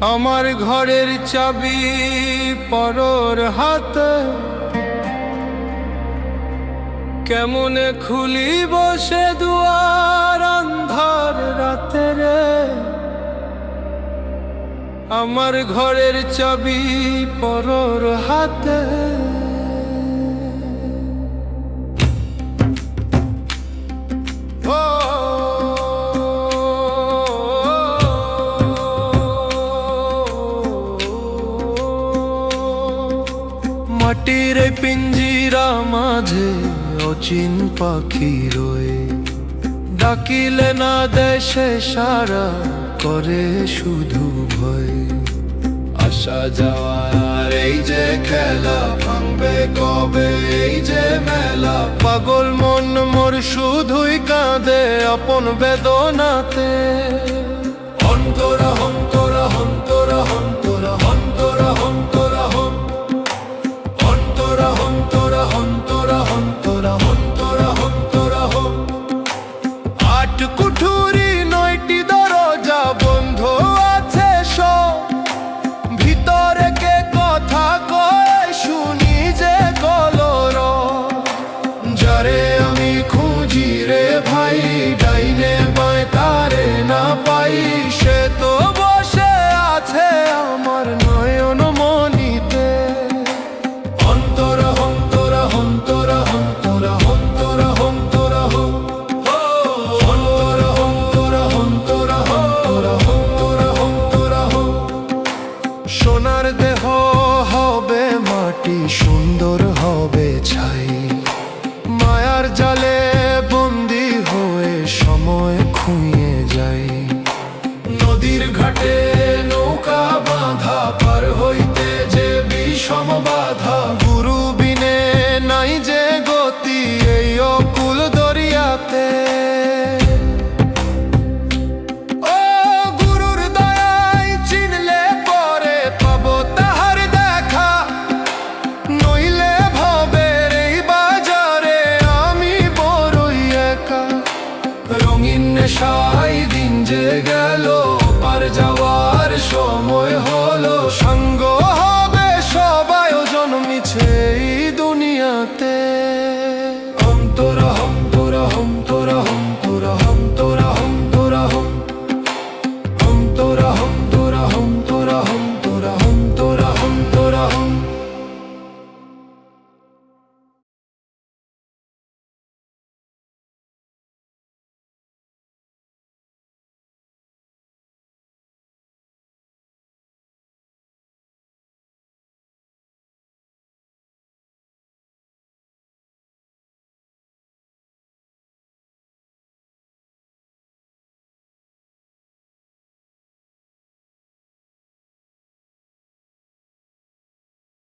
আমার ঘরের চাবি পরর হাত। কেমন খুলি বসে দুয়ার অন্ধার রাতে রে আমার ঘরের চাবি পরর হাতে। মাটির পিঞ্জিরা মাঝে অচিন পাখি রয়ে। ডাকিলে না দেশে সারা করে শুধু ভয়। আসা যাওয়ার এই যে খেলা ভাঙবে কবে? এই যে মেলা। পাগল মন মোর শুধুই কাঁদে আপন বেদনাতে। অন্তরা হন্তরা হন্তরা হন্তরা তোমার দেহ হবে মাটি সুন্দর হবে ছাই। মায়ার জালে Llega lo